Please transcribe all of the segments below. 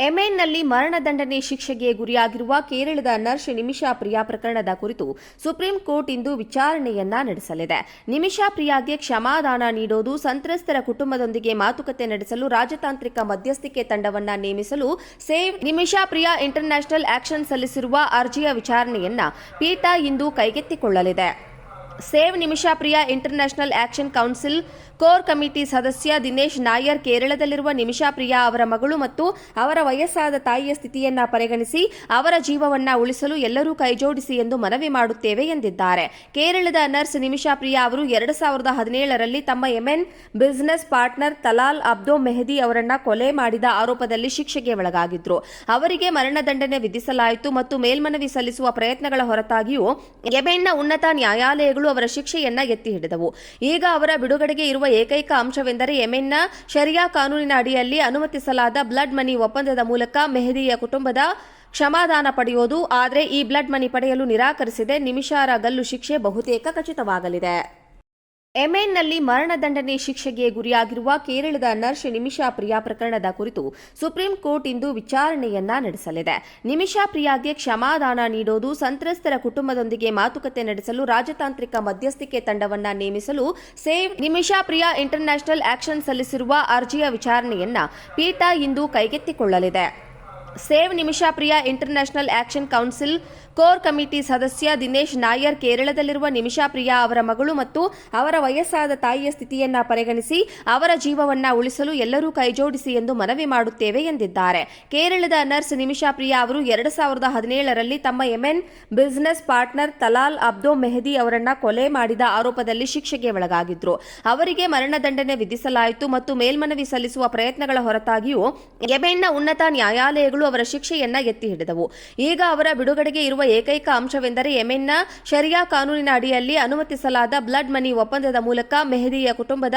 ಯೆಮೆನ್ನಲ್ಲಿ ಮರಣದಂಡನೆ ಶಿಕ್ಷೆಗೆ ಗುರಿಯಾಗಿರುವ ಕೇರಳದ ನರ್ಸ್ ನಿಮಿಷಾ ಪ್ರಿಯಾ ಪ್ರಕರಣದ ಕುರಿತು ಸುಪ್ರೀಂ ಕೋರ್ಟ್ ಇಂದು ವಿಚಾರಣೆಯನ್ನ ನಡೆಸಲಿದೆ. ನಿಮಿಷಾ ಪ್ರಿಯಾಗೆ ಕ್ಷಮಾದಾನ ನೀಡೋದು, ಸಂತ್ರಸ್ತರ ಕುಟುಂಬದೊಂದಿಗೆ ಮಾತುಕತೆ ನಡೆಸಲು, ರಾಜತಾಂತ್ರಿಕ ಮಧ್ಯಸ್ಥಿಕೆ ತಂಡವನ್ನ ನೇಮಿಸಲು save Nimisha Priya international action ಸಲ್ಲಿಸಿರುವ ಅರ್ಜಿಯ ವಿಚಾರಣೆಯನ್ನ ಪೀಠ ಇಂದು ಕೈಗೆತ್ತಿಕೊಳ್ಳಲಿದೆ. Save Nimisha Priya international action council. Core committee ಸದಸ್ಯ ದಿನೇಶ್ ನಾಯರ್ ಕೇರಳದಲ್ಲಿರುವ ನಿಮಿಷಾ ಪ್ರಿಯಾ ಅವರ ಮಗಳು ಮತ್ತು ಅವರ ವಯಸ್ಸಾದ ತಾಯಿಯ ಸ್ಥಿತಿಯನ್ನ ಪರಿಗಣಿಸಿ ಅವರ ಜೀವವನ್ನ ಉಳಿಸಲು ಎಲ್ಲರೂ ಕೈಜೋಡಿಸಿ ಎಂದು ಮನವಿ ಮಾಡುತ್ತೇವೆ ಎಂದಿದ್ದಾರೆ. ಕೇರಳದ ನರ್ಸ್ ನಿಮಿಷಾ ಪ್ರಿಯಾ ಅವರು ಎರಡು ಸಾವಿರದ ಹದಿನೇಳರಲ್ಲಿ ತಮ್ಮ Yemen business partner Talal Abdo Mahdi ಅವರನ್ನ ಕೊಲೆ ಮಾಡಿದ ಆರೋಪದಲ್ಲಿ ಶಿಕ್ಷೆಗೆ ಒಳಗಾಗಿದ್ರು. ಅವರಿಗೆ ಮರಣದಂಡನೆ ವಿಧಿಸಲಾಯಿತು ಮತ್ತು ಮೇಲ್ಮನವಿ ಸಲ್ಲಿಸುವ ಪ್ರಯತ್ನಗಳ ಹೊರತಾಗಿಯೂ ಯೆಮೆನ್ನ ಉನ್ನತ ನ್ಯಾಯಾಲಯಗಳು ಅವರ ಶಿಕ್ಷೆಯನ್ನ ಎತ್ತಿ ಹಿಡಿದವು. ಈಗ ಅವರ ಬಿಡುಗಡೆಗೆ ಇರುವ ಏಕೈಕ ಅಂಶವೆಂದರೆ ಯೆಮೆನ್ನ ಶರಿಯಾ ಕಾನೂನಿನ ಅಡಿಯಲ್ಲಿ ಅನುಮತಿಸಲಾದ ಬ್ಲಡ್ ಮನಿ ಒಪ್ಪಂದದ ಮೂಲಕ ಮೆಹದಿಯ ಕುಟುಂಬದ ಕ್ಷಮಾದಾನ ಪಡೆಯೋದು. ಆದರೆ ಈ ಬ್ಲಡ್ ಮನಿ ಪಡೆಯಲು ನಿರಾಕರಿಸಿದೆ. ನಿಮಿಷಾರ ಗಲ್ಲು ಶಿಕ್ಷೆ ಬಹುತೇಕ ಖಚಿತವಾಗಲಿದೆ. ಯೆಮೆನ್ನಲ್ಲಿ ಮರಣದಂಡನೆ ಶಿಕ್ಷೆಗೆ ಗುರಿಯಾಗಿರುವ ಕೇರಳದ ನರ್ಸ್ ನಿಮಿಷಾ ಪ್ರಿಯಾ ಪ್ರಕರಣದ ಕುರಿತು ಸುಪ್ರೀಂ ಕೋರ್ಟ್ ಇಂದು ವಿಚಾರಣೆಯನ್ನ ನಡೆಸಲಿದೆ. ನಿಮಿಷಾ ಪ್ರಿಯಾಗೆ ಕ್ಷಮಾದಾನ ನೀಡೋದು, ಸಂತ್ರಸ್ತರ ಕುಟುಂಬದೊಂದಿಗೆ ಮಾತುಕತೆ ನಡೆಸಲು, ರಾಜತಾಂತ್ರಿಕ ಮಧ್ಯಸ್ಥಿಕೆ ತಂಡವನ್ನ ನೇಮಿಸಲು save Nimisha Priya international action ಸಲ್ಲಿಸಿರುವ ಅರ್ಜಿಯ ವಿಚಾರಣೆಯನ್ನ ಪೀಠ ಇಂದು ಕೈಗೆತ್ತಿಕೊಳ್ಳಲಿದೆ. Save Nimisha Priya international action council core committee ಸದಸ್ಯ ದಿನೇಶ್ ನಾಯರ್ ಕೇರಳದಲ್ಲಿರುವ ನಿಮಿಷಾ ಪ್ರಿಯಾ ಅವರ ಮಗಳು ಮತ್ತು ಅವರ ವಯಸ್ಸಾದ ತಾಯಿಯ ಸ್ಥಿತಿಯನ್ನ ಪರಿಗಣಿಸಿ ಅವರ ಜೀವವನ್ನ ಉಳಿಸಲು ಎಲ್ಲರೂ ಕೈಜೋಡಿಸಿ ಎಂದು ಮನವಿ ಮಾಡುತ್ತೇವೆ ಎಂದಿದ್ದಾರೆ. ಕೇರಳದ ನರ್ಸ್ ನಿಮಿಷಾ ಪ್ರಿಯಾ ಅವರು ಎರಡು ಸಾವಿರದ ಹದಿನೇಳರಲ್ಲಿ ತಮ್ಮ Yemen business partner Talal Abdo Mahdi ಅವರನ್ನ ಕೊಲೆ ಮಾಡಿದ ಆರೋಪದಲ್ಲಿ ಶಿಕ್ಷೆಗೆ ಒಳಗಾಗಿದ್ರು. ಅವರಿಗೆ ಮರಣದಂಡನೆ ವಿಧಿಸಲಾಯಿತು ಮತ್ತು ಮೇಲ್ಮನವಿ ಸಲ್ಲಿಸುವ ಪ್ರಯತ್ನಗಳ ಹೊರತಾಗಿಯೂ ಯೆಮೆನ್ನ ಉನ್ನತ ನ್ಯಾಯಾಲಯಗಳು ಅವರ ಶಿಕ್ಷೆಯನ್ನ ಎತ್ತಿ ಹಿಡಿದವು. ಈಗ ಅವರ ಬಿಡುಗಡೆಗೆ ಇರುವ ಏಕೈಕ ಅಂಶವೆಂದರೆ ಯೆಮೆನ್ನ ಶರಿಯಾ ಕಾನೂನಿನ ಅಡಿಯಲ್ಲಿ ಅನುಮತಿಸಲಾದ ಬ್ಲಡ್ ಮನಿ ಒಪ್ಪಂದದ ಮೂಲಕ ಮೆಹದಿಯ ಕುಟುಂಬದ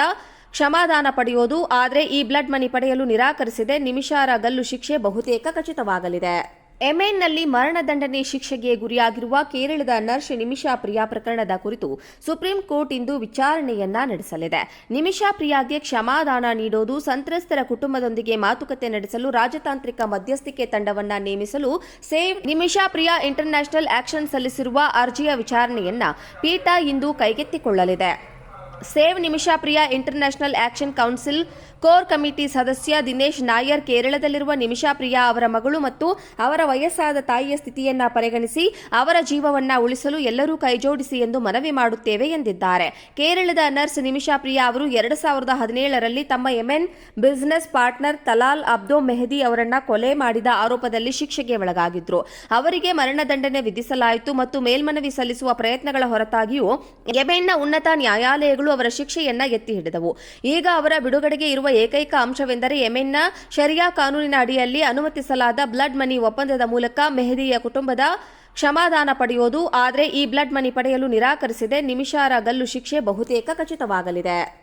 ಕ್ಷಮಾದಾನ ಪಡೆಯೋದು. ಆದರೆ ಈ ಬ್ಲಡ್ ಮನಿ ಪಡೆಯಲು ನಿರಾಕರಿಸಿದೆ. ನಿಮಿಷಾರ ಗಲ್ಲು ಶಿಕ್ಷೆ ಬಹುತೇಕ ಖಚಿತವಾಗಲಿದೆ. ಯೆಮೆನ್ನಲ್ಲಿ ಮರಣದಂಡನೆ ಶಿಕ್ಷೆಗೆ ಗುರಿಯಾಗಿರುವ ಕೇರಳದ ನರ್ಸ್ ನಿಮಿಷಾ ಪ್ರಿಯಾ ಪ್ರಕರಣದ ಕುರಿತು ಸುಪ್ರೀಂ ಕೋರ್ಟ್ ಇಂದು ವಿಚಾರಣೆಯನ್ನ ನಡೆಸಲಿದೆ. ನಿಮಿಷಾ ಪ್ರಿಯಾಗೆ ಕ್ಷಮಾದಾನ ನೀಡೋದು, ಸಂತ್ರಸ್ತರ ಕುಟುಂಬದೊಂದಿಗೆ ಮಾತುಕತೆ ನಡೆಸಲು, ರಾಜತಾಂತ್ರಿಕ ಮಧ್ಯಸ್ಥಿಕೆ ತಂಡವನ್ನ ನೇಮಿಸಲು save Nimisha Priya international action ಸಲ್ಲಿಸಿರುವ ಅರ್ಜಿಯ ವಿಚಾರಣೆಯನ್ನ ಪೀಠ ಇಂದು ಕೈಗೆತ್ತಿಕೊಳ್ಳಲಿದೆ. Save Nimisha Priya international action council. Core committee ಸದಸ್ಯ ದಿನೇಶ್ ನಾಯರ್ ಕೇರಳದಲ್ಲಿರುವ ನಿಮಿಷಾ ಪ್ರಿಯಾ ಅವರ ಮಗಳು ಮತ್ತು ಅವರ ವಯಸ್ಸಾದ ತಾಯಿಯ ಸ್ಥಿತಿಯನ್ನ ಪರಿಗಣಿಸಿ ಅವರ ಜೀವವನ್ನ ಉಳಿಸಲು ಎಲ್ಲರೂ ಕೈಜೋಡಿಸಿ ಎಂದು ಮನವಿ ಮಾಡುತ್ತೇವೆ ಎಂದಿದ್ದಾರೆ. ಕೇರಳದ ನರ್ಸ್ ನಿಮಿಷಾ ಪ್ರಿಯಾ ಅವರು ಎರಡು ಸಾವಿರದ ಹದಿನೇಳರಲ್ಲಿ ತಮ್ಮ Yemen business partner Talal Abdo Mahdi ಅವರನ್ನ ಕೊಲೆ ಮಾಡಿದ ಆರೋಪದಲ್ಲಿ ಶಿಕ್ಷೆಗೆ ಒಳಗಾಗಿದ್ರು. ಅವರಿಗೆ ಮರಣದಂಡನೆ ವಿಧಿಸಲಾಯಿತು ಮತ್ತು ಮೇಲ್ಮನವಿ ಸಲ್ಲಿಸುವ ಪ್ರಯತ್ನಗಳ ಹೊರತಾಗಿಯೂ ಯೆಮೆನ್ನ ಉನ್ನತ ನ್ಯಾಯಾಲಯಗಳು ಅವರ ಶಿಕ್ಷೆಯನ್ನ ಎತ್ತಿ ಹಿಡಿದವು. ಈಗ ಅವರ ಬಿಡುಗಡೆಗೆ ಇರುವ ಏಕೈಕ ಅಂಶವೆಂದರೆ ಯೆಮೆನ್ನ ಶರಿಯಾ ಕಾನೂನಿನ ಅಡಿಯಲ್ಲಿ ಅನುಮತಿಸಲಾದ ಬ್ಲಡ್ ಮನಿ ಒಪ್ಪಂದದ ಮೂಲಕ ಮೆಹದಿಯ ಕುಟುಂಬದ ಕ್ಷಮಾದಾನ ಪಡೆಯೋದು. ಆದರೆ ಈ ಬ್ಲಡ್ ಮನಿ ಪಡೆಯಲು ನಿರಾಕರಿಸಿದೆ. ನಿಮಿಷಾರ ಗಲ್ಲು ಶಿಕ್ಷೆ ಬಹುತೇಕ ಖಚಿತವಾಗಲಿದೆ.